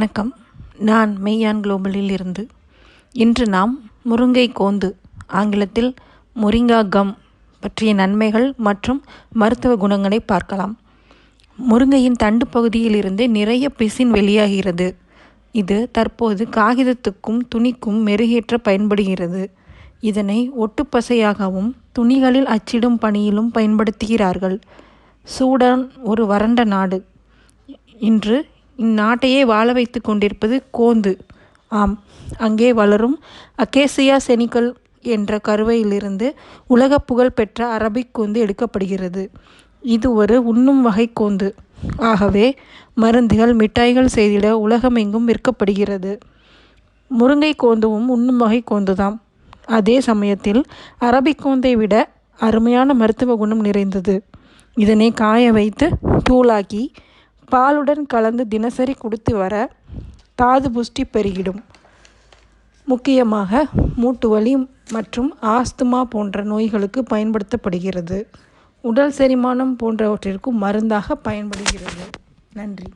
வணக்கம். நான் மெய்யான் குளோபலில் இருந்து. இன்று நாம் முருங்கை கோந்து ஆங்கிலத்தில் முரிங்கா கம் பற்றிய நன்மைகள் மற்றும் மருத்துவ குணங்களை பார்க்கலாம். முருங்கையின் தண்டு பகுதியிலிருந்து நிறைய பிசின் வெளியாகிறது. இது தற்போது காகிதத்துக்கும் துணிக்கும் மெருகேற்ற பயன்படுகிறது. இதனை ஒட்டுப்பசையாகவும் துணிகளில் அச்சிடும் பணியிலும் பயன்படுத்துகிறார்கள். சூடான் ஒரு வறண்ட நாடு. இன்று இந்நாட்டையே வாழ வைத்து கொண்டிருப்பது கோந்து. ஆம் அங்கே வளரும் அகேசியா செனிக்கல் என்ற கருவையிலிருந்து உலக புகழ் பெற்ற அரபிக் கோந்து எடுக்கப்படுகிறது. இது ஒரு உண்ணும் வகை கோந்து. ஆகவே மருந்துகள் மிட்டாய்கள் செய்திட உலகமெங்கும் விற்கப்படுகிறது. முருங்கை கோந்துவும் உண்ணும் வகை கோந்துதாம். அதே சமயத்தில் அரபிக் கோந்தை விட அருமையான மருத்துவ குணம் நிறைந்தது. இதனை காய வைத்து தூளாக்கி பாலுடன் கலந்து தினசரி கொடுத்து வர தாது புஷ்டி பெருகிடும். முக்கியமாக மூட்டு வலி மற்றும் ஆஸ்துமா போன்ற நோய்களுக்கு பயன்படுத்தப்படுகிறது. உடல் செரிமானம் போன்றவற்றிற்கும் மருந்தாக பயன்படுகிறது. நன்றி.